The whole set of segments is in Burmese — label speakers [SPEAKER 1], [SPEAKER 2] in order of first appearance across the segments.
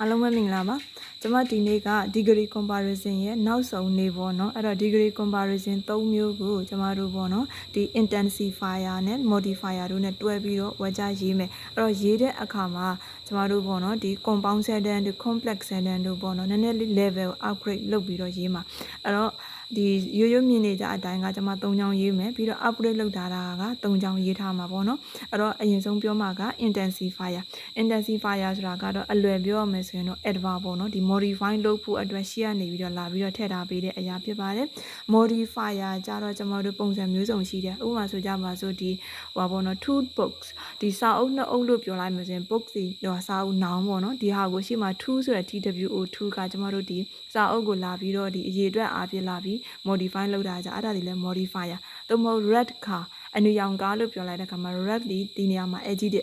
[SPEAKER 1] အားလုံးပဲမင်္ဂလာပါကျွန်မဒီနေ့က degree comparison ရဲ့နောက်ဆုံးနေ့ပေါ့နော်အဲ့တော့ degree comparison ၃မျိုးကိုကျွန်မတို့ပေါ့နော်ဒီ intensifier နဲ့ modifier တို့နဲ့တွဲပြီးတော့ဝေကြရေးမယ်အဲ့တော့ရေးတဲ့အခါမှာကျွန်မတို့ပေါ့နော်ဒီ compound sentence တို့ complex sentence တို့ပေါ့နော်နည်းနည်းလေး level upgrade လုပ်ပြီးတော့ရေးမှာအဲ့တော့ ဒီရိုးရိုးမြင်နေကြအတိုင်းကကျွန်မ၃ချောင်းရေးမယ်ပြီးတော့ upgrade လုပ်ထားတာက၃ချောင်းရေးထားမှာပေါ့နော်အဲ့တော့အရင်ဆုံးပြောမှာက intensifier intensifier ဆိုတာကတော့အလွယ်ပြောရမယ်ဆိုရင်တော့ adverb ပေါ့နော်ဒီ modify လုပ်ဖို့အတွက်ရှေ့ကနေပြီးတော့လာပြီးတော့ထည့်ထားပေးတဲ့အရာဖြစ်ပါတယ် modifier ကြတော့ကျွန်တော်တို့ပုံစံမျိုးစုံရှိတယ်ဥပမာဆိုကြပါစို့ဒီဟိုပါပေါ့နော် two books ဒီစာအုပ်နှစ်အုပ်လို့ပြောလိုက်မယ်ဆိုရင် books ဒီဟိုစာအုပ် noun ပေါ့နော်ဒီဟာကိုရှေ့မှာ two ဆိုတဲ့ TWO2 ကကျွန်တော်တို့ဒီစာအုပ်ကိုလာပြီးတော့ဒီအရေးအတွက်အားဖြင့်လာပြီး modify လုပ်တာကြအဲ့ဒါဒီလဲ modifier သို့မဟုတ် red car အနုရောင်ကားလို့ပြောလိုက်တဲ့အခါမှာ red ဒီဒီနေရာမှာ edit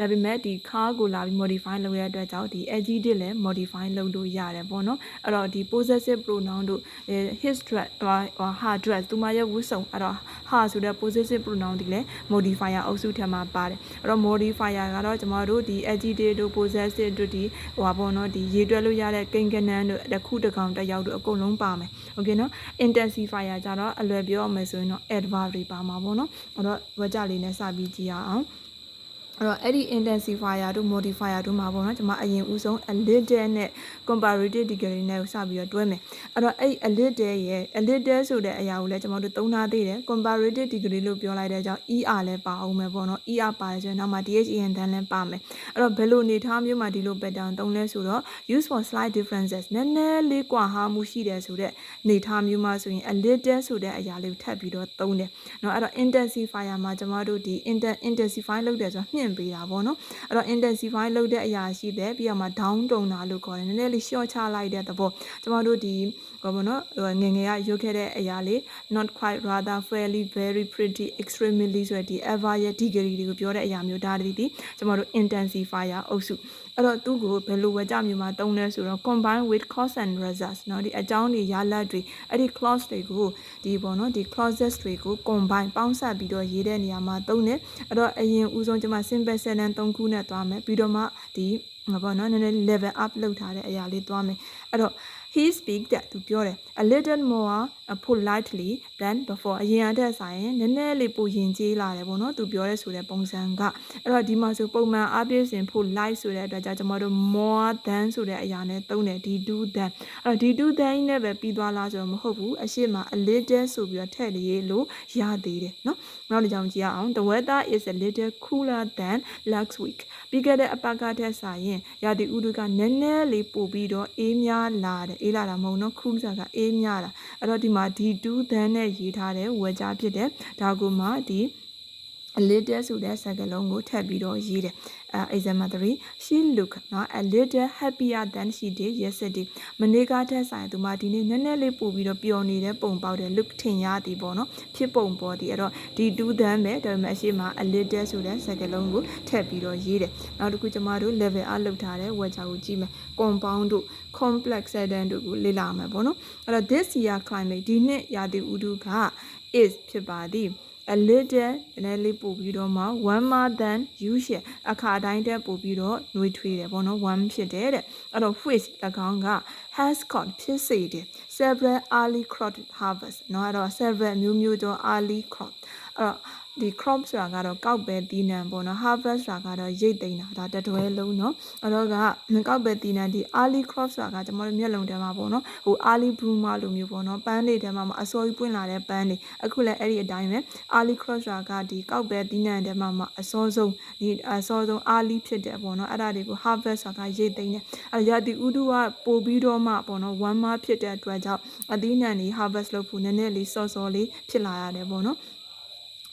[SPEAKER 1] ဒါပေမဲ့ဒီခါကိုလာပြီး modify လုပ်ရတဲ့အတွက်ကြောင့်ဒီ adjective လည်း modify လုပ်လို့ရတယ်ပေါ့နော်အဲ့တော့ဒီ possessive pronoun တို့ his dress ဟို her dress သူမရဲ့ဝတ်စုံအဲ့တော့ her ဆိုတဲ့ possessive pronoun ဒီလည်း modifier အုပ်စုထဲမှာပါတယ်အဲ့တော့ modifier ကတော့ကျွန်တော်တို့ဒီ adjective တို့ possessive တို့ဒီဟိုပါပေါ့နော်ဒီရေးတွက်လို့ရတဲ့ကိန်းဂဏန်းတို့တစ်ခုတစ်ကောင်တစ်ယောက်တို့အကုန်လုံးပါမယ် okay နော် intensifier ကြတော့အလွယ်ပြောရမယ်ဆိုရင်တော့ adverb တွေပါမှာပေါ့နော်အဲ့တော့ဝကြလေးနဲ့စပြီးကြည့်ရအောင် အဲ့တော့အဲ့ဒီ intensifier တို့ modifier တို့မှာပေါ့နော်ကျွန်မအရင်ဦးဆုံး a little နဲ့ comparative degree နဲ့စပြီးတော့တွဲမယ်အဲ့တော့အဲ့ a little ရဲ့ a little ဆိုတဲ့အရာကိုလည်းကျွန်တော်တို့သုံးထားသေးတယ် comparative degree လို့ပြောလိုက်တဲ့အကြောင်း er လည်းပါအောင်မယ်ပေါ့နော် er ပါတယ်ဆိုရင်နောက်မှာ dhan တန်းလည်းပါမယ်အဲ့တော့ဘယ်လိုနေထားမျိုးမှာဒီလို pattern သုံးလဲဆိုတော့ use for slight differences နည်းနည်းလေးကွာဟာမှုရှိတယ်ဆိုတဲ့နေထားမျိုးမှာဆိုရင် a little ဆိုတဲ့အရာလေးကိုထပ်ပြီးတော့သုံးတယ်เนาะအဲ့တော့ intensifier မှာကျွန်တော်တို့ဒီ intensify လုပ်တယ်ဆိုတော့မြင့် ပေးတာပေါ့နော်အဲ့တော့ intensify လုပ်တဲ့အရာရှိတယ်ပြီးတော့မှ down တုံတာလို့ခေါ်တယ်နည်းနည်းလေး short ချလိုက်တဲ့သဘောကျွန်တော်တို့ဒီဘာပေါ့နော်ငငယ်ကရုပ်ခဲ့တဲ့အရာလေး not quite rather fairly very pretty extremely ဆိုတဲ့ဒီ ever ရဲ့ degree တွေကိုပြောတဲ့အရာမျိုးဒါတည်းဒီကျွန်တော်တို့ intensifier အုပ်စု အဲ့တော့သူ့ကိုဘယ်လိုဝကြမျိုးမှာတုံးလဲဆိုတော့ combine with cause and results เนาะဒီအကြောင်းတွေရလဒ်တွေအဲ့ဒီ clause တွေကိုဒီပေါ့နော်ဒီ clauses တွေကို combine ပေါင်းစပ်ပြီးတော့ရေးတဲ့နေရာမှာတုံးတယ်အဲ့တော့အရင်ဦးဆုံးကျွန်မ simple sentence 3ခုနဲ့သွားမယ်ပြီးတော့မှဒီငါပေါ့နော်နည်းနည်း level up လုပ်ထားတဲ့အရာလေးသွားမယ်အဲ့တော့ he speak တဲ့သူပြောတယ် a little more politely than before အရင်အထက်ဆိုင်ရင်နည်းနည်းလေးပိုရင်ကျေးလာတယ်ပေါ့နော်သူပြောရဲဆိုတဲ့ပုံစံကအဲ့တော့ဒီမှာဆိုပုံမှန်အပြည့်စင် polite ဆိုတဲ့အတွက်ကြောင့်ကျွန်တော်တို့ more than ဆိုတဲ့အရာနဲ့သုံးတယ်ဒီ do than အဲ့တော့ဒီ do than နဲ့ပဲပြီးသွားလားဆိုတော့မဟုတ်ဘူးအရှိမ a little ဆိုပြီးတော့ထည့်လေးလို့ရသေးတယ်နော်နောက်တစ်ကြောင်ကြည့်ရအောင် the weather is a little cooler than last week ပြီးခဲ့တဲ့အပတ်ကထက်စာရင်ရာသီဥတုကနည်းနည်းလေးပိုပြီးတော့အေးများလာတယ်အေးလာတာမဟုတ်နော် cool ဆိုတာကအေးများတာအဲ့တော့ဒီမှာဒီ do than နဲ့ရေးထားတဲ့ဝေကြားဖြစ်တယ်ဒါကမှဒီ a little ဆိုတဲ့စကားလုံးကိုထပ်ပြီးတော့ရေးတယ် အဲ example 3 she look เนาะ a little happier than she did yesterday မနေ့ကထက်ဆိုင်သူမဒီနေ့နည်းနည်းလေးပို့ပြီးတော့ပျော်နေတဲ့ပုံပေါက်တယ် look ထင်ရသည်ပေါ့နော်ဖြစ်ပုံပေါ်သည်အဲ့တော့ဒီ do them ပဲဒါပေမဲ့အရှိမ a little ဆိုတဲ့စကားလုံးကိုထပ်ပြီးတော့ရေးတယ်နောက်တစ်ခုကျမတို့ level အလုပ်ထားတဲ့ word ကိုကြည့်မယ် compound တို့ complex sentence တို့ကိုလေ့လာမယ်ပေါ့နော်အဲ့တော့ this year climate ဒီနှစ်ရာသီဥတုက is ဖြစ်ပါသည် a little နည်းလေးပို့ပြီးတော့မှ one more than usual အခါတိုင်းတက်ပို့ပြီးတော့နှွေးထွေးတယ်ပေါ့နော် one ဖြစ်တယ်တဲ့အဲ့တော့ which ၎င်းက has got ဖြစ်စေတယ် several early crop harvest เนาะအဲ့တော့ several မျိုးမျိုးသော early crop အဲ့တော့ ဒီ crop ဆိုတာကတော့ကောက်ပဲတီးနှံပေါ့နော် harvest ဆိုတာကတော့ရိတ်သိမ်းတာဒါတတွဲလုံးเนาะအဲ့တော့ကကောက်ပဲတီးနှံဒီ early crop ဆိုတာကကျွန်တော်တို့မျက်လုံးထဲမှာပေါ့နော်ဟို early bloomer လိုမျိုးပေါ့နော်ပန်းတွေထဲမှာအစောကြီးပွင့်လာတဲ့ပန်းတွေအခုလည်းအဲ့ဒီအတိုင်းပဲ early crop ဆိုတာကဒီကောက်ပဲတီးနှံထဲမှာမှအစောဆုံးဒီအစောဆုံး early ဖြစ်တယ်ပေါ့နော်အဲ့ဒါတွေကို harvest ဆိုတာကရိတ်သိမ်းတယ်အဲ့ရာဒီဥတုကပို့ပြီးတော့မှပေါ့နော် one month ဖြစ်တဲ့အတွက်ကြောင့်အသီးနှံတွေ harvest လုပ်ဖို့နည်းနည်းလေးစောစောလေးဖြစ်လာရတယ်ပေါ့နော်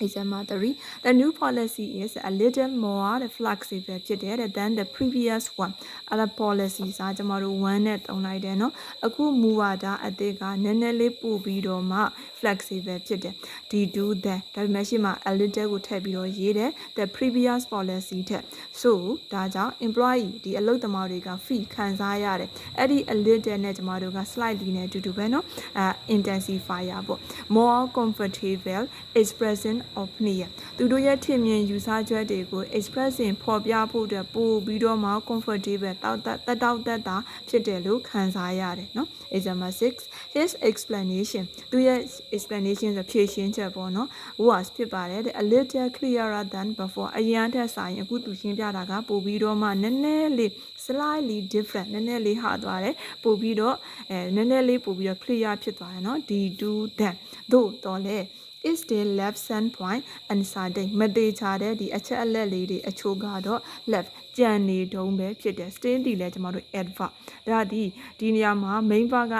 [SPEAKER 1] Example 3 The new policy is a little more flexible ဖြစ်တယ် than the previous one အဲ့ဒါ policy စာကျွန်တော်တို့1နဲ့သုံးလိုက်တယ်เนาะအခုမူဝါဒအသစ်ကနည်းနည်းလေးပို့ပြီးတော့မှ flexible ဖြစ်တယ်ဒီ do that ဒါပေမဲ့ရှိမှ a little ကိုထည့်ပြီးတော့ရေးတယ် the previous policy ထက် so ဒါကြောင့် employee ဒီအလုပ်သမားတွေက fee ခံစားရတယ်အဲ့ဒီ a little နဲ့ကျွန်တော်တို့က slightly နဲ့အတူတူပဲเนาะအဲ intensifier ပေါ့ more comfortable expression of နှစ်ရက်သူတို့ရဲ့ထင်မြင်ယူဆချက်တွေကို expressing ဖော်ပြဖို့အတွက်ပို့ပြီးတော့မှ comfortable တောက်တက်တောက်တက်တာဖြစ်တယ်လို့ခံစားရတယ်နော် example 6 his explanation သူရဲ့ explanation ဆိုဖြည့်ရှင်းချက်ပေါ့နော် was ဖြစ်ပါတယ် a little clearer than before အရင်ထက်စာရင်အခုသူရှင်းပြတာကပို့ပြီးတော့မှနည်းနည်းလေး slightly different နည်းနည်းလေးဟာသွားတယ်ပို့ပြီးတော့အဲနည်းနည်းလေးပို့ပြီးတော့ clear ဖြစ်သွားတယ်နော် d do that သို့တော်လည်း is the left send point uncertain မသေးချာတဲ့ဒီအချက်အလက်လေးတွေအချို့ကတော့ left ကြံနေတုံးပဲဖြစ်တယ် still ဒီလဲကျမတို့ adverb ဒါဒီဒီနေရာမှာ main verb က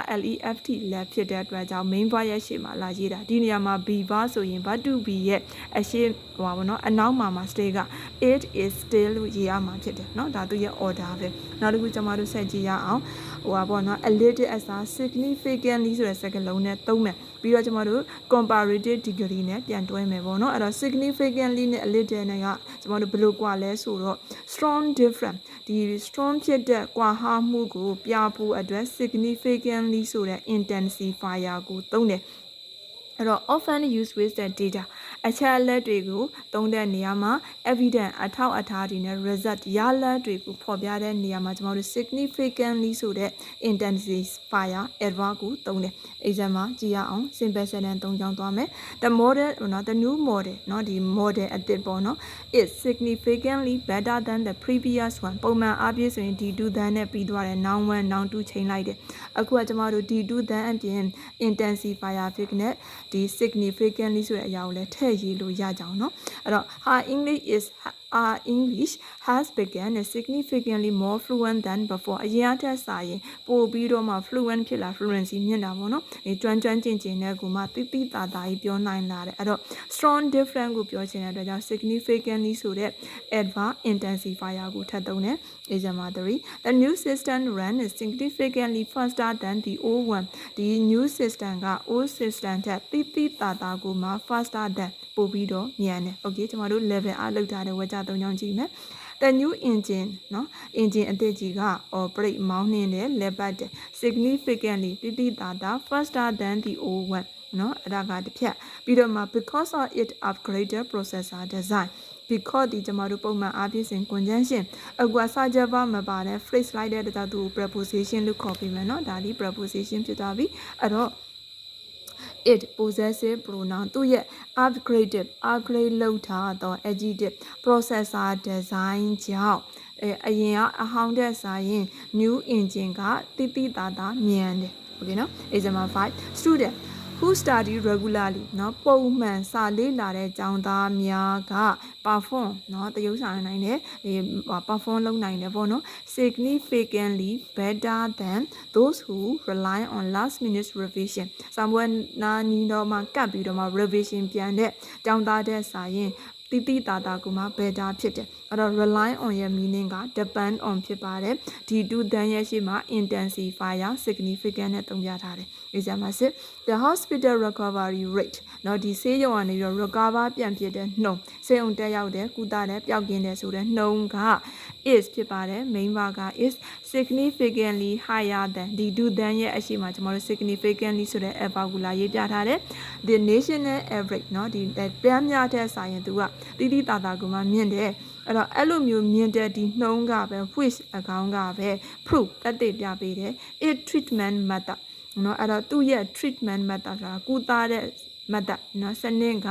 [SPEAKER 1] left left ဖြစ်တဲ့အတွက်ကြောင့် main verb ရဲ့ရှေ့မှာလာရေးတာဒီနေရာမှာ be verb ဆိုရင် verb to be ရဲ့အရှေ့ဟိုပါဘောနော်အနောက်မှာမှာ stay က it is still လို့ရေးရမှာဖြစ်တယ်เนาะဒါသူရဲ့ order ပဲနောက်တစ်ခုကျမတို့ဆက်ကြည့်ရအောင်ဟိုပါဘောနော် a little as a significantly ဆိုတဲ့စကားလုံးနဲ့သုံးမယ်ပြီးတော့ကျမတို့ comparative degree နဲ့ပြန်တွဲမယ်ပေါ့နော်အဲ့တော့ significantly နဲ့ a little နဲ့ကကျမတို့ဘယ်လိုကွာလဲဆိုတော့ strong different ဒီ strong ဖြစ်တဲ့ကွာဟမှုကိုပြဖို့အတွက် significantly ဆိုတဲ့ intensifier ကိုသုံးတယ်အဲ့တော့ often used with the data အချက်အလက်တွေကိုသုံးတဲ့နေရာမှာ evidence အထောက်အထားတွေနဲ့ result ရလဒ်တွေကိုဖော်ပြတဲ့နေရာမှာကျွန်တော်တို့ significantly ဆိုတဲ့ intensifier adverb ကိုသုံးတယ် example ကြည့်ရအောင် simple sentence သုံးကြောင်းသွားမယ် the model เนาะ the new model เนาะဒီ model အသစ်ပေါ့နော် is significantly better than the previous one ပုံမှန်အားဖြင့်ဆိုရင်ဒီ2 than နဲ့ပြီးသွားတယ် noun 1 noun 2ချိန်လိုက်တယ်အခုကကျွန်တော်တို့ဒီ2 than အပြင် intensifier ဖြစ်နေဒီ significantly ဆိုတဲ့အရာကိုလည်းထည့် ရေးလို့ရကြအောင်เนาะအဲ့တော့ her english is our English has begun significantly more fluent than before အရင်အထက်စာရင်ပိုပြီးတော့မှ fluent ဖြစ်လာ fluency မြင့်တာပေါ့နော်ဒီကျွမ်းကျွမ်းကျင်ကျင်တဲ့ကူမှတိတိတာတာကြီးပြောနိုင်လာတယ်အဲ့တော့ strong different ကိုပြောချင်တဲ့အတွက်ကြောင့် significantly ဆိုတဲ့ adverb intensifier ကိုထပ်သုံးတယ် example 3 the new system run is significantly faster than the old one ဒီ new system က old system ထက်တိတိတာတာကိုမှ faster than ပို့ပြီးတော့မြန်တယ်။ Okay ကျွန်တော်တို့ level အားလောက်ထားတဲ့ဝါကြ၃ချောင်းကြည့်မယ်။ The new engine เนาะ engine အသစ်ကြီးက operate မောင်းနှင်းတယ်လက်ပတ်တယ် significantly တိတိတာတာ faster than the old one เนาะအဲ့ဒါကတစ်ဖြတ်ပြီးတော့မှ because of it upgraded processor design because ဒီကျမတို့ပုံမှန်အားဖြင့်စဉ် conjunction အကွာစာချက်ပါမပါတဲ့ phrase လိုက်တဲ့တသူ preposition လို့ခေါ်ပြီးမယ်เนาะဒါဒီ preposition ဖြစ်သွားပြီအဲ့တော့ it possessive pronoun သူ့ရဲ့ upgraded upgrade လုပ်ထားသော adjective processor design ကြောင့်အဲအရင်ကအဟောင်းတဲ့စာရင် new engine ကတိတိတာတာမြန်တယ် okay နော် example 5 student who study regularly เนาะပုံမှန်စာလေ့လာတဲ့ကျောင်းသားများက perform เนาะတရုပ်ဆောင်နိုင်တယ်ဒီ perform လုပ်နိုင်တယ်ပေါ့နော် significantly better than those who rely on last minute revision စာမွေးနာနီတော့မှကပ်ပြီးတော့မှ revision ပြန်တဲ့ကျောင်းသားတဲ့စာရင်တိတိတာတာကမှ better ဖြစ်တယ် အဲ့တော့ rely on ရဲ့ meaning က depend on ဖြစ်ပါတယ်ဒီ to then ရဲ့ရှေ့မှာ intensifier significant နဲ့သုံးပြထားတယ် example 6 the hospital recovery rate เนาะဒီဆေးရုံကနေပြီးတော့ recover ပြန်ဖြစ်တဲ့နှုန်းဆေးရုံတက်ရောက်တဲ့ကုသတဲ့ပျောက်ကင်းတဲ့ဆိုတဲ့နှုန်းက is ဖြစ်ပါတယ် main verb က is significantly higher than ဒီ to then ရဲ့အရှိမကျွန်တော်တို့ significantly ဆိုတဲ့ adverb ကိုလာရေးပြထားတယ် the national average เนาะဒီပြမ်းများတဲ့စာရင်သူကတိတိတာတာကမှမြင့်တယ် အဲ့တော့အဲ့လိုမျိုးမြင်တဲ့ဒီနှုံးကပဲ voice account ကပဲ proof တက်တည်ပြပေးတယ် a treatment method နော်အဲ့တော့သူ့ရဲ့ treatment method ဆိုတာကုသတဲ့ method နော်စနစ်က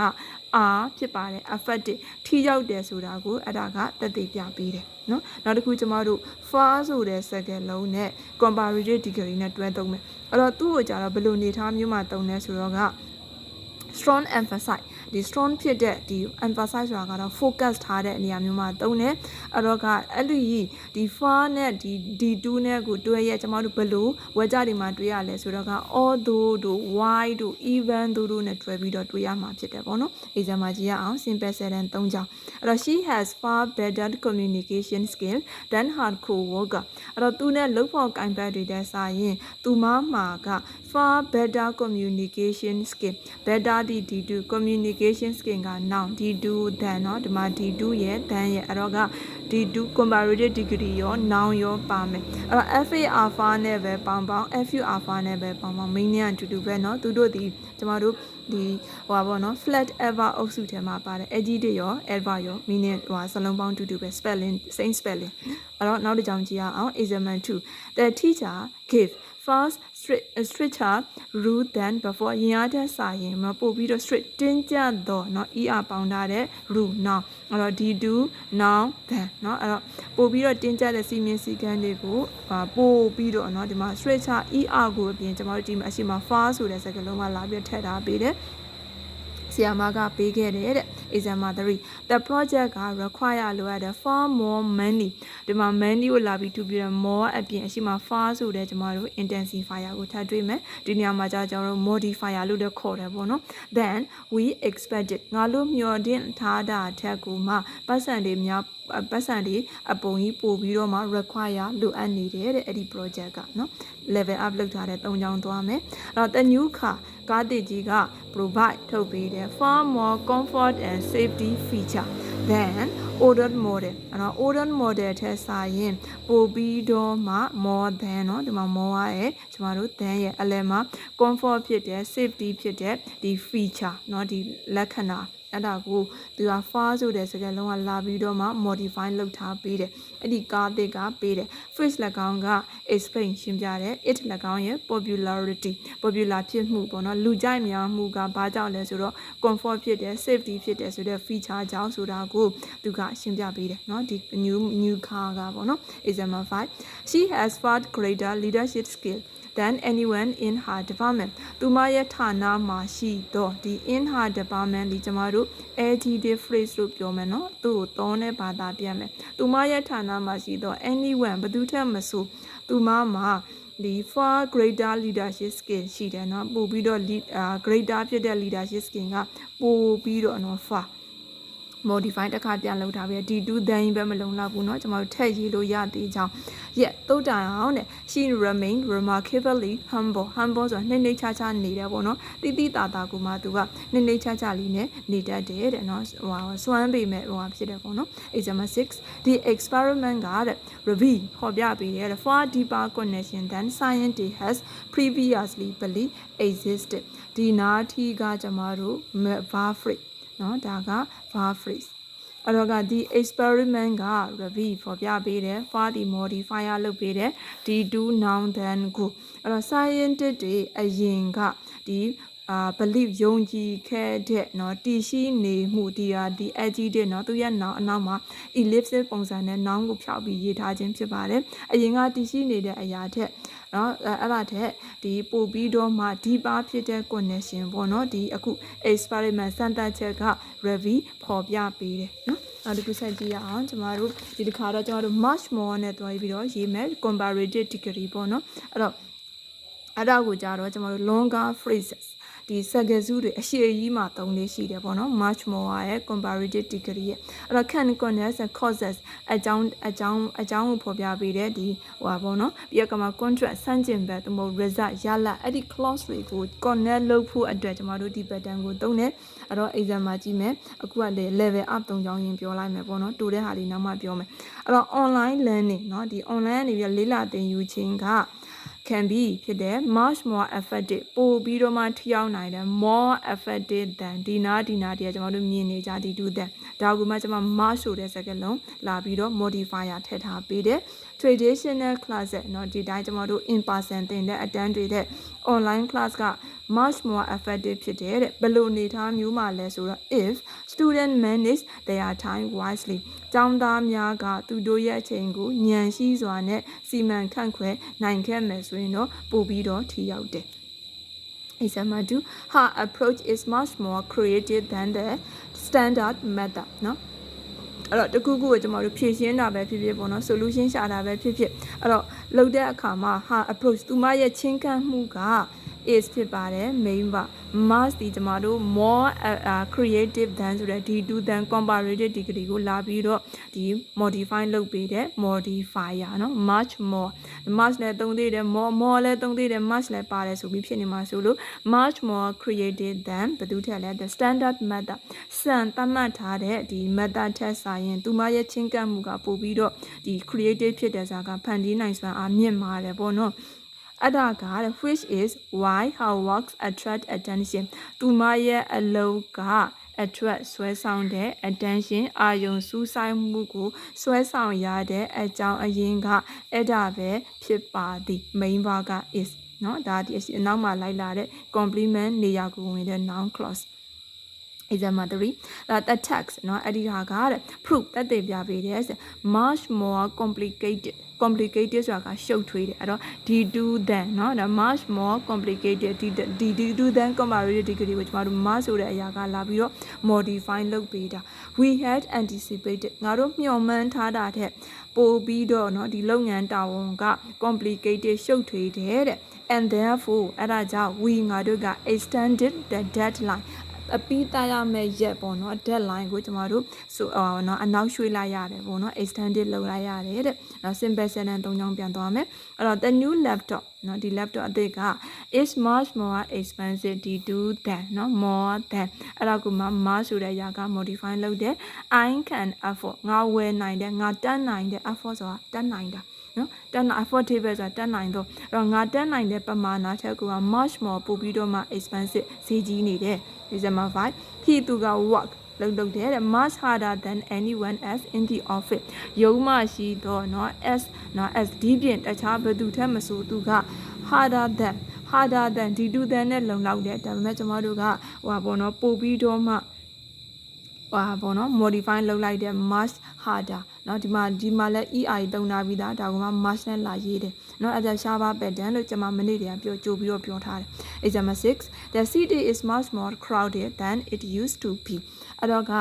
[SPEAKER 1] R ဖြစ်ပါတယ် effective ထိရောက်တယ်ဆိုတာကိုအဲ့ဒါကတက်တည်ပြပေးတယ်နော်နောက်တစ်ခုကျမတို့ far ဆိုတဲ့စကားလုံးနဲ့ comparative degree နဲ့တွဲသုံးမယ်အဲ့တော့သူ့ကိုကြတော့ဘယ်လိုနေထားမျိုးမှာသုံးလဲဆိုတော့က strong emphasize ဒီ strong ဖြစ်တဲ့ဒီ emphasize ဆိုတာကတော့ focus ထားတဲ့နေရာမျိုးမှာသုံးတယ်အဲ့တော့ကအဲ့လိုကြီးဒီ far နဲ့ဒီ d2 နဲ့ကိုတွဲရဲ့ကျွန်တော်တို့ဘယ်လိုဝက်ကြတွေမှာတွဲရလဲဆိုတော့က although တို့ why တို့ even တို့တို့နဲ့တွဲပြီးတော့တွဲရမှာဖြစ်တယ်ပေါ့နော် example ကြည့်ရအောင် simple sentence ၃ကြောင်းအဲ့တော့ she has far better communication skill than her co-worker အဲ့တော့သူနဲ့လုပ်ဖို့ကင်ပတ်တွေတဲ့စာရင်သူမမှာက far better communication skill better ဒီ d2 communication skill က noun d2 than เนาะဒီမှာ d2 ရဲ့ than ရဲ့အဲ့တော့က D2 comparative degree ရော noun ရောပါမယ်အဲ့တော့ FA alpha နဲ့ပဲပေါင်းပေါင်း FU alpha နဲ့ပဲပေါင်းပေါင်း main နဲ့အတူတူပဲเนาะသူတို့ဒီကျမတို့ဒီဟိုပါပေါ့နော် flat ever အုပ်စုထဲမှာပါတယ် edit ရော ever ရော meaning ဟိုစလုံးပေါင်းတူတူပဲ spelling same spelling အဲ့တော့နောက်တစ်ကြောင်ကြည့်ရအောင် example 2 the teacher gave first strict stricter rule than before ရင်အားတဲ့စာရင်မပို့ပြီးတော့ strict တင်းကျပ်တော့เนาะ er ပေါင်းထားတဲ့ rule now အဲ့တော့ d2 now then เนาะအဲ့တော့ပို့ပြီးတော့တင်းကျပ်တဲ့စီမင်းစည်းကမ်းတွေကိုအာပို့ပြီးတော့เนาะဒီမှာ stricter er ကိုအပြင်ကျွန်တော်တို့ဒီမှာအရှိမ far ဆိုတဲ့စကားလုံးကလာပြီးထည့်ထားပေးတယ် ဆီယာမကပေးခဲ့တယ်တဲ့ example 3 the project က require လိုရတဲ့ far more money ဒီမှာ money ကိုလာပြီးထူပြီးတော့ more အပြင်အရှိမ far ဆိုတဲ့ကျမတို့ intensifier ကိုထပ်တွေ့မယ်ဒီနေရာမှာကြာကျွန်တော်တို့ modifier လို့လည်းခေါ်တယ်ပေါ့နော် then we expected ငါတို့မျှော်တင်ထားတာထက်ကိုမှပတ်စံတွေများပတ်စံတွေအပုံကြီးပို့ပြီးတော့မှ require လိုအပ်နေတယ်တဲ့အဲ့ဒီ project ကနော် level up လုပ်ထားတဲ့၃ချောင်းသွားမယ်အဲ့တော့ the new car ကားတစ်ကြီးက provide ထုတ်ပေးတယ် far more comfort and safety feature then older model အဲ့တော့ older model ထက်စာရင်ပိုပြီးတော့မှ more than เนาะဒီမှာ more ရဲ့ကျမတို့ than ရဲ့အလယ်မှာ comfort ဖြစ်တဲ့ safety ဖြစ်တဲ့ဒီ feature เนาะဒီလက္ခဏာ အဲ့ဒါကိုသူက far ဆိုတဲ့စကားလုံးကလာပြီးတော့မှ modify လုပ်ထားပေးတယ်အဲ့ဒီကားတစ်ကပေးတယ် phrase ၎င်းက explain ရှင်းပြတယ် it ၎င်းရဲ့ popularity popular ဖြစ်မှုပေါ့နော်လူကြိုက်များမှုကဘာကြောင့်လဲဆိုတော့ comfort ဖြစ်တယ် safety ဖြစ်တယ်ဆိုတဲ့ feature ကြောင့်ဆိုတာကိုသူကရှင်းပြပေးတယ်เนาะဒီ new new car ကပေါ့နော် example 5 she has far greater leadership skill than anyone in her department သူမရဲ့ဌာနမှာရှိသောဒီ in her department ဒီကျမတို့ adjective phrase လို့ပြောမယ်နော်သူ့ကိုသုံးတဲ့ဘာသာပြန်မယ်သူမရဲ့ဌာနမှာရှိသော anyone ဘယ်သူထက်မဆိုသူမမှာဒီ far greater leadership skill ရှိတယ်နော်ပို့ပြီးတော့ greater ဖြစ်တဲ့ leadership skill ကပို့ပြီးတော့နော် far modify တစ်ခါပြန်လုပ်ထားပြီဒီ2 then ပဲမလုံလောက်ဘူးเนาะကျွန်တော်တို့ထည့်ရေးလို့ရသေးကြောင်း yet တုတ်တန်အောင်တဲ့ she remain remarkably humble humble ဆိုတာနှိမ့်နှိမ့်ချာချာနေတယ်ပေါ့နော်တိတိတာတာကူမှသူကနှိမ့်နှိမ့်ချာချာလေးနဲ့နေတတ်တယ်တဲ့နော်ဟိုစွမ်းပေမဲ့ဟိုဖြစ်တယ်ပေါ့နော် example 6 the experiment ကတဲ့ reveal ဟောပြပေးတယ် far deeper connection than science has previously believed existed ဒီနာထီကကျမတို့ verb phrase เนาะဒါက var phrase အဲ့တော့ကဒီ experiment က review ပေါ်ပြပေးတယ် for the modifier လုပ်ပေးတယ် d2 noun then go အဲ့တော့ scientist တွေအရင်ကဒီအာ belief ယုံကြည်ခဲ့တဲ့เนาะတည်ရှိနေမှုဒီဟာဒီ adjective เนาะသူရဲ့နောက်အနောက်မှာ ellipsis ပုံစံနဲ့ noun ကိုဖြောက်ပြီးရေးထားခြင်းဖြစ်ပါတယ်အရင်ကတည်ရှိနေတဲ့အရာထက် เนาะအဲ့ဒါထက်ဒီပို့ပြီးတော့မှ deeper ဖြစ်တဲ့ connection ပေါ့เนาะဒီအခု experiment စမ်းသပ်ချက်က review ပေါ်ပြပေးတယ်เนาะနောက်တစ်ခုဆက်ကြည့်ရအောင်ကျမတို့ဒီတစ်ခါတော့ကျမတို့ much more နဲ့တွားပြီးတော့ရေးမယ် comparative degree ပေါ့နော်အဲ့တော့အဲ့ဒါကိုကြတော့ကျမတို့ longer phrases ဒီစကားစုတွေအရှိအကြီးမှာသုံးလေးရှိတယ်ပေါ့နော် much more ရဲ့ comparative degree ရဲ့အဲ့တော့ can connect and causes အကြောင်းအကြောင်းအကြောင်းကိုဖော်ပြပေးတဲ့ဒီဟိုပါပေါ့နော်ပြီးတော့ကမှ contract ဆန့်ကျင်ဘက်သို့မဟုတ် result ရလအဲ့ဒီ clause တွေကို connect လုပ်ဖို့အတွက်ကျမတို့ဒီ pattern ကိုသုံးတယ်အဲ့တော့ exam မှာကြည့်မယ်အခုကလေ level up ၃ကြောင်းရင်ပြောလိုက်မယ်ပေါ့နော်တူတဲ့ဟာလေးနောက်မှပြောမယ်အဲ့တော့ online learning เนาะဒီ online ကနေပြီးလေးလာသင်ယူခြင်းက can be ဖြစ်တယ် much more effective ပို့ပြီးတော့မှထိရောက်နိုင်တယ် more effective than ဒီနာဒီနာတည်းကျွန်တော်တို့မြင်နေကြဒီတူတဲ့ဒါကမှကျွန်မ much ဆိုတဲ့စကားလုံးလာပြီးတော့ modifier ထည့်ထားပေးတယ် traditional class เนาะဒီတိုင်းကျွန်တော်တို့ in person သင်တဲ့အတန်းတွေတဲ့ online class က much more effective ဖြစ်တယ်တဲ့ဘယ်လိုအနေထားမျိုးမှလဲဆိုတော့ if student manage their time wisely ကျောင်းသားများကသူတို့ရဲ့အချိန်ကိုဉာဏ်ရှိစွာနဲ့စီမံခန့်ခွဲနိုင်ခဲ့မယ်ဆိုရင်တော့ပိုပြီးတော့ထိရောက်တယ် Example 2 her approach is much more creative than the standard method เนาะအဲ့တော့တခုခုကိုကျွန်တော်တို့ဖြည့်ရှင်းတာပဲဖြစ်ဖြစ်ပေါ့နော် solution ရှာတာပဲဖြစ်ဖြစ်အဲ့တော့လုပ်တဲ့အခါမှာ her approach သူမရဲ့ချင်းကပ်မှုက is ဖြစ်ပါတယ် main verb must ဒီကျမတို့ more uh, uh, creative than ဆိုတဲ့ d2 than comparative degree ကိုလာပြီးတော့ဒီ modify လုပ်ပေးတဲ့ modifier เนาะ much more much လည်းသုံးသေးတယ် more more လည်းသုံးသေးတယ် much လည်းပါတယ်ဆိုပြီးဖြစ်နေမှာဆိုလို့ much more creative than ဘယ်သူထက်လဲ the standard method စံသတ်မှတ်ထားတဲ့ဒီ method ထက်ဆိုင်ရင်သူမရဲ့ချင်းကပ်မှုကပို့ပြီးတော့ဒီ creative ဖြစ်တဲ့စာကဖန်တီးနိုင်စွမ်းအားမြင့်မာတယ်ပေါ့နော် အဲ့ဒါက which is why her works attract attention သူမရဲ့အလုပ်က attract ဆွဲဆောင်တဲ့ attention အာယုံစူးစိုက်မှုကိုဆွဲဆောင်ရတဲ့အကြောင်းအရင်းကအဲ့ဒါပဲဖြစ်ပါသည် main verb က is เนาะဒါဒီအနောက်မှာလိုက်လာတဲ့ complement နေရာကိုဝင်တဲ့ noun clause example 3 that the text เนาะအဲ့ဒီဟာကတဲ့ proof တက်တည်ပြပေးတယ် much more complicated complicated ဆိုတာကရှုပ်ထွေးတယ်အဲ့တော့ d2 than เนาะဒါ much more complicated d d2 than comparative degree ကိုကျွန်တော်တို့ much ဆိုတဲ့အရာကလာပြီးတော့ modify လုပ်ပေးတာ we had anticipated ငါတို့မျှော်မှန်းထားတာတဲ့ပို့ပြီးတော့เนาะဒီလုပ်ငန်းတာဝန်က complicated ရှုပ်ထွေးတယ်တဲ့ and therefore အဲ့ဒါကြောင့် we ငါတို့က extended the deadline အပီးသားရမယ့်ရက်ပေါ့နော် deadline ကိုကျမတို့ဆိုဟောနော်အနောက်ရွှေ့လိုက်ရတယ်ပေါ့နော် extended လုပ်လိုက်ရတယ်တဲ့နော် simple sentence ၃ချောင်းပြန်သွားမယ်အဲ့တော့ the new laptop နော်ဒီ laptop အသစ်က is much more expensive to than နော် more than အဲ့ဒါကမှ more ဆိုတဲ့ຢာက modify လုပ်တယ် I can afford ငါဝယ်နိုင်တယ်ငါတတ်နိုင်တယ် afford ဆိုတာတတ်နိုင်တာ နော်တက်နိုင် affordable ဆိုတာတက်နိုင်တော့အဲ့တော့ငါတက်နိုင်တဲ့ပမာဏထက်က much more ပို့ပြီးတော့မှ expensive ဈေးကြီးနေတယ် December 5 he သူက work လုပ်လုပ်တယ်တဲ့ much harder than anyone else in the office ရုံးမရှိတော့เนาะ s เนาะ s ဒီပြင်တခြားဘယ်သူထက်မဆိုသူက harder than harder than ဒီတူ than နဲ့လုံလောက်တယ်ဒါပေမဲ့ကျွန်တော်တို့ကဟိုပါဘောเนาะပို့ပြီးတော့မှဟာပေါ့နော် modify လုပ်လိုက်တဲ့ much harder เนาะဒီမှာဒီမှာလဲ EI တုံးထားပြီးသားဒါကမှ much နဲ့လာရေးတယ်เนาะအဲ့ဒါ Java pattern လို့ကျွန်မမနေ့တည်းကပြောကြိုပြီးတော့ပြောထားတယ် example 6 the city is much more crowded than it used to be အဲ့တော့က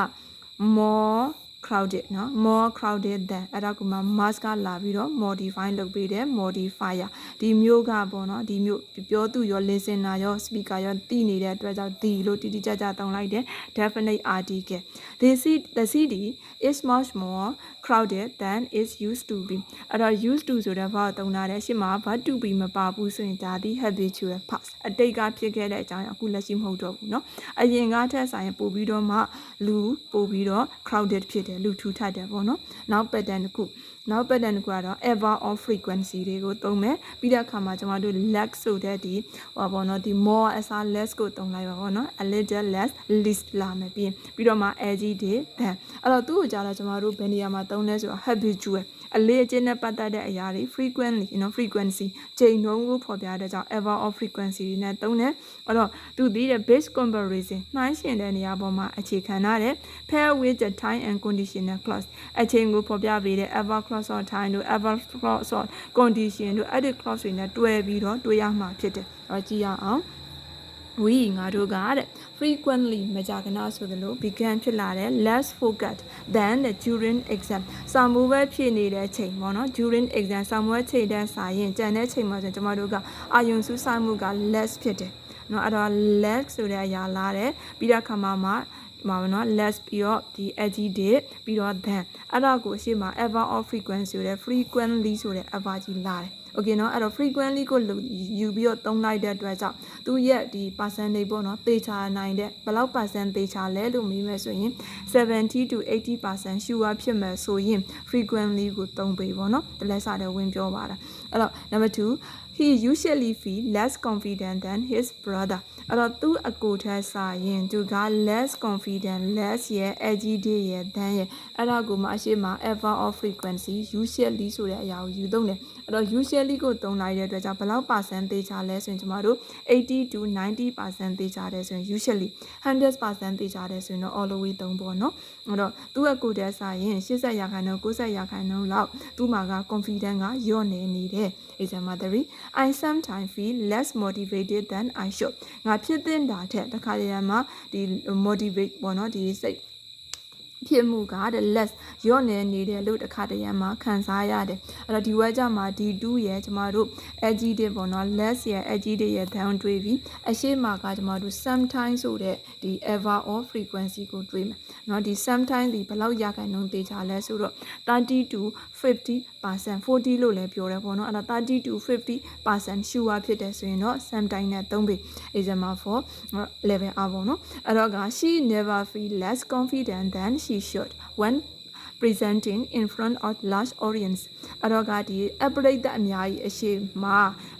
[SPEAKER 1] more crowded เนาะ more crowded than အဲ့ဒါကမှ mask ကလာပြီးတော့ modify လုပ်ပေးတယ် modifier ဒီမျိုးကပေါ့เนาะဒီမျိုးပြောသူရော listener ရော speaker ရောသိနေတဲ့အတွက်ကြောင့်ဒီလို့တိတိကျကျတောင်းလိုက်တယ် definite article the city the city is much more crowded than it used to be အဲ့တော့ used to ဆိုတဲ့ဘာကိုသုံးတာလဲရှင်းမှာ verb to be မပါဘူးဆိုရင်ဒါဒီ habitual past အတိတ်ကဖြစ်ခဲ့တဲ့အကြောင်းအခုလက်ရှိမဟုတ်တော့ဘူးเนาะအရင်ကထက်ဆိုင်ပို့ပြီးတော့မှလူပို့ပြီးတော့ crowded ဖြစ်တယ်လူထူထပ်တယ်ပေါ့နော်နောက် pattern တစ်ခု နောက် pattern တစ်ခုကတော့ ever or frequency တွေကိုသုံးမယ်ပြီးတဲ့အခါမှာကျွန်တော်တို့ lack ဆိုတဲ့ဒီဟောပေါ့နော်ဒီ more အစား less ကိုသုံးလိုက်ပါပေါ့နော် a little less least လာမယ်ပြီးပြီးတော့မှ adjective then အဲ့တော့သူ့ကိုကြားတော့ကျွန်တော်တို့ဘယ်နေရာမှာသုံးလဲဆိုတော့ habitual အလေးအကျင့်နဲ့ပတ်သက်တဲ့အရာတွေ frequently you know frequency ချိန်နှုန်းကိုဖော်ပြတဲ့ကြောင့် ever or frequency တွေနဲ့သုံးတယ်အဲ့တော့သူဒီတဲ့ base comparison နှိုင်းယှဉ်တဲ့နေရာပေါ်မှာအခြေခံထားတဲ့ pair with the time and conditional clause အချိန်ကိုဖော်ပြပေးတဲ့ ever clause or time တို့ ever clause or condition တို့အဲ့ဒီ clause တွေနဲ့တွဲပြီးတော့တွေ့ရမှာဖြစ်တယ်အဲ့တော့ကြည့်ရအောင် we ငါတို့ကတဲ့ frequently မကြာခဏဆိုသလို began ဖြစ်လာတဲ့ less focused than the during exam စာမိုးပဲဖြစ်နေတဲ့ချိန်ပေါ့နော် during exam စာမိုးချိန်တဲ့စာရင်ကြံတဲ့ချိန်မှာဆိုကျွန်တော်တို့ကအာယုံစူးစိုက်မှုက less ဖြစ်တယ်နော်အဲ့တော့ less ဆိုတဲ့အရာလာတယ်ပြီးတော့ခါမှမှမှာနော် less ပြီးတော့ဒီ adjective ပြီးတော့ than အဲ့ဒါကိုအရှိမ ever or frequent ဆိုတဲ့ frequently ဆိုတဲ့ ever ကြီးလာတယ် okay เนาะအဲ့တော့ frequently ကိုယူပြီးတော့သုံးလိုက်တဲ့အတွက်ကြောင့်သူ့ရဲ့ဒီ percentage ပေါ့เนาะသေချာနိုင်တဲ့ဘယ်လောက် percent သေချာလဲလို့မေးမယ်ဆိုရင်70 to 80% sure ဖြစ်မယ်ဆိုရင် frequently ကိုသုံးပေးပေါ့เนาะတလက်စားတဲ့ဝင်ပြောပါတာအဲ့တော့ number 2 he usually feel less confident than his brother အဲ့တော့သူ့အကိုထက်စာရင်သူက less confident less ရဲ့ agitated ရဲ့ than ရဲ့အဲ့ဒါကိုမှအရှိမ ever or frequency usually ဆိုတဲ့အရာကိုယူသုံးတယ်အဲ့တော့ usually ကိုသုံးလိုက်တဲ့အတွက်ကြောင့်ဘယ်လောက် percent သေးချာလဲဆိုရင်ကျမတို့80 to 90%သေးချာတယ်ဆိုရင် usually 100%သေးချာတယ်ဆိုရင်တော့ all the way သုံးပေါ့နော်အဲ့တော့သူ့အကိုတဲ့စာရင်80ရာခိုင်နှုန်း90ရာခိုင်နှုန်းလောက်သူ့မှာက confident ကညော့နေနေတယ် example 3 I sometimes feel less motivated than I should ငါဖြစ်တင်တာထက်တခါတရံမှာဒီ motivate ပေါ့နော်ဒီစိတ်ဖြစ်မှုကတဲ့ less ရော့နေနေတယ်လို့တခါတရံမှာခံစားရတယ်အဲ့တော့ဒီဝက်ကြမှာဒီ2ရဲ့ကျမတို့ adjective ပေါ့နော် less ရဲ့ adjective ရဲ့ down တွေးပြီးအရှိမကကျမတို့ sometimes ဆိုတဲ့ဒီ ever or frequency ကိုတွေးမယ်နော်ဒီ sometimes ဒီဘယ်လောက်ရခိုင်နှုန်းသေးချာလဲဆိုတော့30 to 50% 40လို့လည်းပြောတယ်ပေါ့နော်အဲ့တော့30 to 50% sure ဖြစ်တယ်ဆိုရင်တော့ sometime နဲ့သုံးပြီ example for level R ပေါ့နော်အဲ့တော့က she never feel less confident than she should when presenting in front of large audience အဲ့တော့ကဒီအပရိသတ်အများကြီးအရှိမ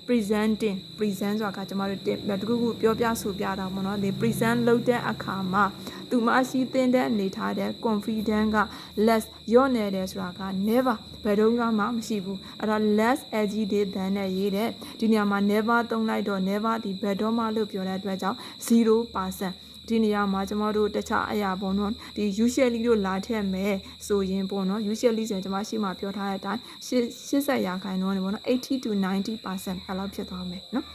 [SPEAKER 1] presenting present ဆိုတာကကျွန်တော်တို့တခုခုပြောပြဆိုပြတာပေါ့နော်ဒီ present လုပ်တဲ့အခါမှာ သူမရှိသင့်တဲ့အနေထားတဲ့ confident က less ရော့နေတယ်ဆိုတာက never ဘယ်တော့မှမရှိဘူးအဲ့တော့ less agitated than နဲ့ရေးတဲ့ဒီနေရာမှာ never သုံးလိုက်တော့ never ဒီဘယ်တော့မှလို့ပြောတဲ့အတွက်ကြောင့်0%ဒီနေရာမှာကျမတို့တခြားအရာပေါ့နော်ဒီ usually လို့လာထည့်မယ်ဆိုရင်ပေါ့နော် usually ဆိုရင်ကျမရှိမှပြောထားတဲ့အတိုင်း80ရာခိုင်နှုန်းနေပေါ့နော်80 to 90%အဲ့လောက်ဖြစ်သွားမယ်နော်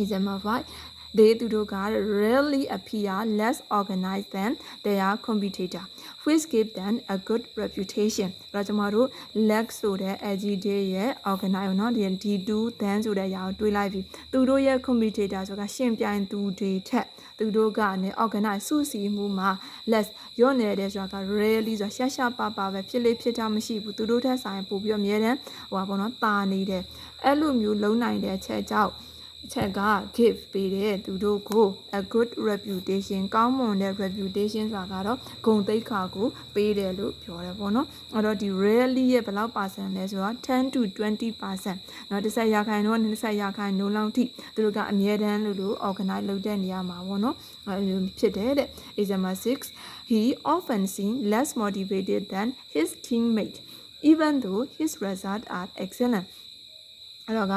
[SPEAKER 1] example 5 they သူတို့က rarely appear less organized than their competitor which give them a good reputation အဲ့တော့ကျွန်တော်တို့ lack ဆိုတဲ့ adjective ရဲ့ organize เนาะဒီ d2 than ဆိုတဲ့အရာကိုတွေးလိုက်ပြီသူတို့ရဲ့ competitor ဆိုတာရှင်ပြိုင်သူတွေထက်သူတို့ကနေ organize စုစည်းမှုမှာ less ရော့နေတယ်ဆိုတာက rarely ဆိုတာရှာရှာပါပါပဲဖြစ်လေဖြစ်တာမရှိဘူးသူတို့ထက်ဆိုင်ပို့ပြီးတော့အများတန်းဟိုပါဘောနော်တာနေတယ်အဲ့လိုမျိုးလုံးနိုင်တဲ့ချက်ကြောင့်အ ချက်က give ပေးတဲ့သူတို့ကို a good reputation ကောင်းမွန်တဲ့ reputation ဆိုတာကတော့ဂုဏ်သိက္ခာကိုပေးတယ်လို့ပြောတယ်ပေါ့နော်အဲ့တော့ဒီ rarely ရဲ့ဘယ်လောက် percent လဲဆိုတော့10 to 20% เนาะတစ်ဆက်ရခိုင်တော့20ရခိုင်နှုန်းလောက်ထိသူတို့ကအမြဲတမ်းလို့လို့ organize လုပ်တဲ့နေရာမှာပေါ့နော်အဲ့လိုဖြစ်တယ်တဲ့ example 6 he often seen less motivated than his teammate even though his results are excellent အဲ့တော့က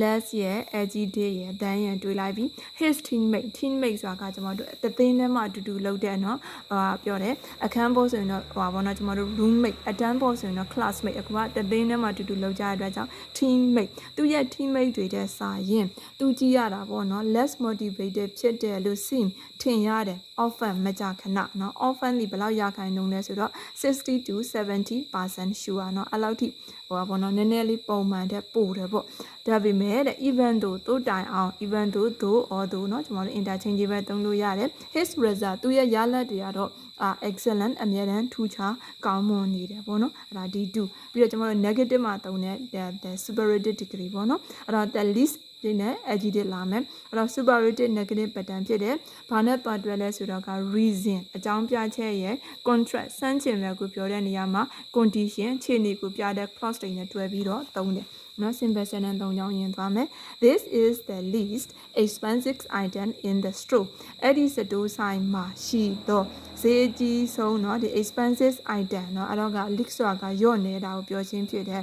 [SPEAKER 1] less ရဲ့ adjective ရဲ့ than ရဲ့တွေးလိုက်ပြီး his teammate teammate ဆိုတာကကျွန်တော်တို့တသိန်းထဲမှာအတူတူလုပ်တဲ့เนาะဟာပြောတယ်အခန်းပေါ်ဆိုရင်တော့ဟိုပါဘောနော်ကျွန်တော်တို့ roommate အတန်းပေါ်ဆိုရင်တော့ classmate အခုကတသိန်းထဲမှာအတူတူလုပ်ကြတဲ့အတွက်ကြောင့် teammate သူရဲ့ teammate တွေတဲ့စာရင်သူကြည့်ရတာပေါ့နော် less motivated ဖြစ်တယ်လို့ seem ထင်ရတယ် often မကြခဏเนาะ often ဒီဘယ်လောက်ရခိုင်နှုန်းလဲဆိုတော့60 to 70% sure เนาะအဲ့လောက်ထိဟိုပါဘောနော်နည်းနည်းလေးပုံမှန်တဲ့ပို့တယ်ပေါ့ဒါပေမဲ့တဲ့ even though တို့တိုင်အောင် even though though or though เนาะကျွန်တော်တို့ interchangeable သုံးလို့ရတယ် his result သူရဲ့ရလဒ်တွေကတော့အာ excellent အမြဲတမ်းထူးခြားကောင်းမွန်နေတယ်ပေါ့နော်အဲ့ဒါ D2 ပြီးတော့ကျွန်တော်တို့ negative မှာသုံးတဲ့ the superlative degree ပေါ့နော်အဲ့တော့ the least ဒီနဲ့ adjective လာမယ်အဲ့တော့ superlative negative pattern ဖြစ်တယ်ဘာနဲ့ပတ်တွဲလဲဆိုတော့က reason အကြောင်းပြချက်ရဲ့ contract စမ်းချင်မဲ့ကိုပြောတဲ့နေရာမှာ condition ခြေနေကိုပြတဲ့ clause တွေနဲ့တွဲပြီးတော့သုံးတယ်နော် simple sentence သုံးကြောင်းရင်သွားမယ် this is the least expensive item in the store အဲ့ဒီစတိုးဆိုင်မှာရှိတော့ဈေးအကြီးဆုံးเนาะဒီ expensive item เนาะအဲ့တော့က least ဆိုတာကယော့နေတာကိုပြောချင်းဖြစ်တယ်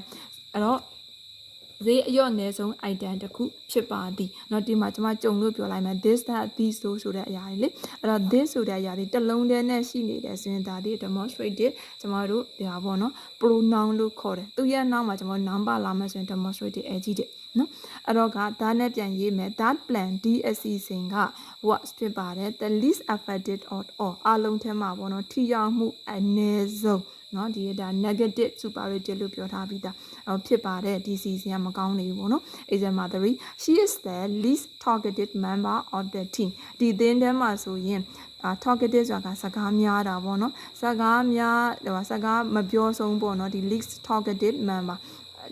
[SPEAKER 1] အဲ့တော့ ဈေးအယော့အနည်းဆုံး item တစ်ခုဖြစ်ပါသည်เนาะဒီမှာကျွန်မကြုံလို့ပြောလိုက်မယ် this that these ဆိုဆိုတဲ့အရာတွေလေအဲ့တော့ this ဆိုတဲ့အရာတွေတစ်လုံးတည်းနဲ့ရှိနေတယ်ဆိုရင်ဒါဒီ demonstrated ကျွန်မတို့ဒါပေါ့နော် pronoun လို့ခေါ်တယ်သူရဲ့နောက်မှာကျွန်မ number လာမယ်ဆိုရင် demonstrated အကြီးတယ်နော်အဲ့တော့ကဒါနဲ့ပြန်ရေးမယ် that plan d အစီအစဉ်က what ဖြစ်ပါတယ် the least affected of all အလုံးထဲမှာပေါ့နော်ထိရောက်မှုအနည်းဆုံး เนาะဒီဒါ negative superlative လို့ပြောထားပြီးသားဖြစ်ပါတယ်ဒီ season ကမကောင်းနေဘူးပေါ့နော် example 3 she is the least targeted member of the team ဒီသင်းထဲမှာဆိုရင်အာ targeted ဆိုတာကစကားများတာပေါ့နော်စကားများဟိုစကားမပြောဆုံးပေါ့နော်ဒီ least targeted member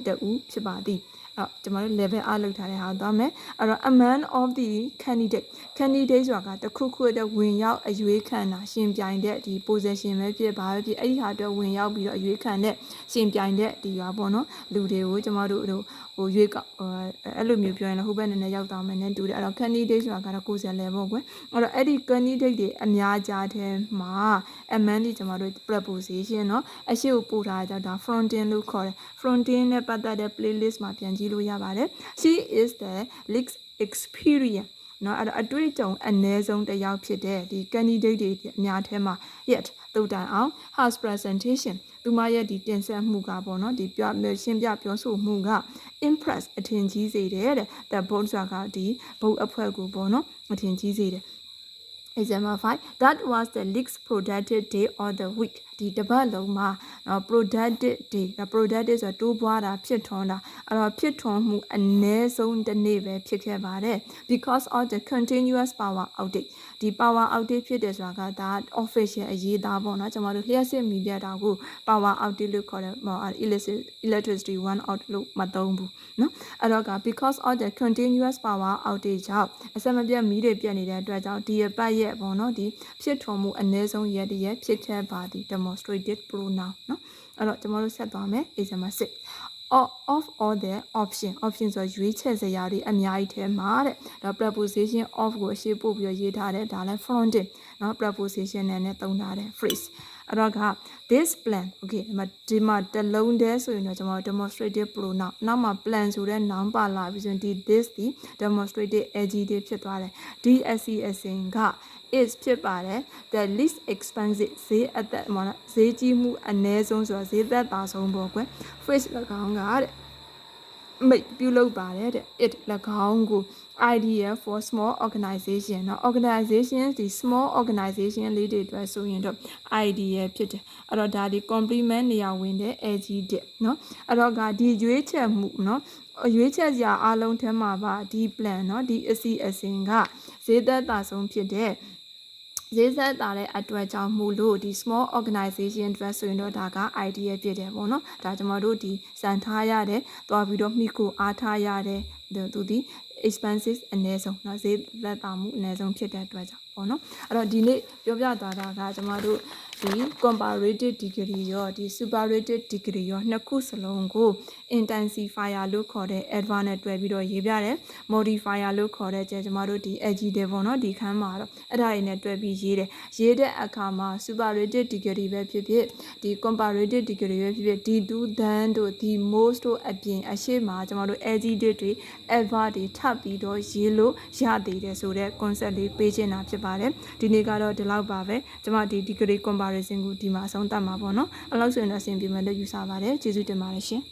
[SPEAKER 1] တူဖြစ်ပါသည် အဲ့ကျွန်တော်တို့ level အလောက်ထားတဲ့ဟာသွားမယ်အဲ့တော့ a man of the candidate candidate ဆိုတာကတခုခုတဲ့ဝင်ရောက်အရွေးခံတာရှင်ပြိုင်တဲ့ဒီ position ပဲဖြစ်ပါပဲဖြစ်အဲ့ဒီဟာအတွက်ဝင်ရောက်ပြီးတော့အရွေးခံတဲ့ရှင်ပြိုင်တဲ့ဒီရွာပေါ့နော်လူတွေကိုကျွန်တော်တို့ဟိုရွေးကောက်အဲ့လိုမျိုးပြောရင်လည်းဟိုဘက်နည်းနည်းရောက်သွားမယ်နဲ့တူတယ်အဲ့တော့ candidate ဆိုတာကတော့ကိုယ်စားလှယ်ပေါ့ကွယ်အဲ့တော့အဲ့ဒီ candidate တွေအများကြားထဲမှာ amend ဒီကျွန်တော်တို့ preposition เนาะအရှိကိုပို့ထားကြတာ fronting လို့ခေါ်တယ် fronting နဲ့ပတ်သက်တဲ့ playlist မှာပြန်ကြည့်လို့ရပါတယ် she is the least experience เนาะအဲ့တော့အတွေ့အကြုံအနည်းဆုံးတစ်ယောက်ဖြစ်တဲ့ဒီ candidate တွေအများထဲမှာ yet တူတိုင်အောင် has presentation သူမရဲ့ဒီတင်ဆက်မှုကပေါ့နော်ဒီပြရှင်းပြပြောဆိုမှုက impress အထင်ကြီးစေတယ်တဲ့ the board ဆိုတာကဒီဘုတ်အဖွဲ့ကိုပေါ့နော်အထင်ကြီးစေတယ် Example 5 that was the least productive day of the week ဒီတစ်ပတ်လုံးမှာနော် productive day ဒါ productive ဆိုတော့တိုးပွားတာဖြစ်ထွန်းတာအဲ့တော့ဖြစ်ထွန်းမှုအနည်းဆုံးတစ်နေ့ပဲဖြစ်ခဲ့ပါတယ် because of the continuous power outage ဒီ power outage ဖြစ်တယ်ဆိုတာကဒါ official အရေးသားပေါ့နော်ကျွန်တော်တို့လျှက်စစ်မီဒီယာတာကို power outage လို့ခေါ်တယ်ဟို electric- electricity one out လို့မသုံးဘူးနော်အဲ့တော့က because of the continuous power outage ကြောင့်အစမပြတ်မီးတွေပြတ်နေတဲ့အတွက်ကြောင့်ဒီအပတ်ရဲ့ပေါ့နော်ဒီဖြစ်ထွန်းမှုအနည်းဆုံးရက်တစ်ရက်ဖြစ်ခဲ့ပါသည် demonstrated pronoun နော်အဲ့တော့ကျွန်တော်တို့ဆက်သွားမယ် example 6 of of all the option option ဆိုရွေးချယ်စရာတွေအများကြီးထဲမှာတဲ့ဒါ preposition of ကိုအရှေ့ပို့ပြီးတော့ရေးထားတယ်ဒါလည်း fronting เนาะ preposition နဲ့နဲ့သုံးထားတယ် phrase အဲ့တော့က this plan okay ဒီမှာဒီမှာတစ်လုံးတည်းဆိုရင်တော့ကျွန်တော်တို့ demonstrative pronoun နောက်မှာ plan ဆိုတဲ့ noun ပါလာပြီးဆိုရင်ဒီ this ဒီ demonstrative adjective ဖြစ်သွားတယ် DSC အစဉ်က is ဖြစ်ပါတယ် the least expensive ဈေးအသက်မှာဈေးကြီးမှုအနည်းဆုံးဆိုတော့ဈေးသက်သာဆုံးပေါ့ကွယ် phrase ၎င်းကတဲ့ မိတ်ပြုလုပ်ပါတယ်တဲ့ it ၎င်းကို idea for small organization เนาะ organization ဒီ small organization လေးတွေအတွက်ဆိုရင်တော့ idea ဖြစ်တယ်အဲ့တော့ဒါဒီ complement နေရာဝင်တဲ့ adjective เนาะအဲ့တော့ကဒီရွေးချယ်မှုเนาะရွေးချယ်စရာအလုံးထဲမှာပါဒီ plan เนาะဒီအစီအစဉ်ကဈေးသက်သာဆုံးဖြစ်တဲ့ ဈေးသက်သာတဲ့အတွက်ကြောင့်မို့လို့ဒီ small organization အတွက်ဆိုရင်တော့ဒါက idea ဖြစ်တယ်ပေါ့နော်ဒါကျွန်တော်တို့ဒီစံထားရတယ်တွားပြီးတော့မိကိုအားထားရတယ်သူဒီ expenses အနည်းဆုံးเนาะဈေးသက်သာမှုအနည်းဆုံးဖြစ်တဲ့အတွက်ကြောင့်ပေါ့နော်အဲ့တော့ဒီနေ့ပြောပြသွားတာကကျွန်တော်တို့ ဒီ comparative degree ရောဒီ superlative degree ရောနှစ်ခုစလုံးကို intensifier လို့ခေါ်တဲ့ adverb နဲ့တွဲပြီးတော့ရေးပြတယ် modifier လို့ခေါ်တဲ့ကျကျွန်တော်တို့ဒီ adjective ပေါ့နော်ဒီခန်းမှာတော့အဲ့ဒါတွေနဲ့တွဲပြီးရေးတယ်ရေးတဲ့အခါမှာ superlative degree ပဲဖြစ်ဖြစ်ဒီ comparative degree ပဲဖြစ်ဖြစ်ဒီ do than တို့ဒီ most တို့အပြင်အရှိမကျွန်တော်တို့ adjective တွေ adverb တွေထပ်ပြီးတော့ရေးလို့ရသေးတယ်ဆိုတော့ concept လေးပေးချင်တာဖြစ်ပါတယ်ဒီနေ့ကတော့ဒီလောက်ပါပဲကျွန်မဒီ degree comparison ကိုဒီမှာအဆုံးသတ်မှာပေါ့နော်အဲ့လောက်ဆိုရင်တော့အဆင်ပြေမယ်လို့ယူဆပါတယ်ကျေးဇူးတင်ပါတယ်ရှင်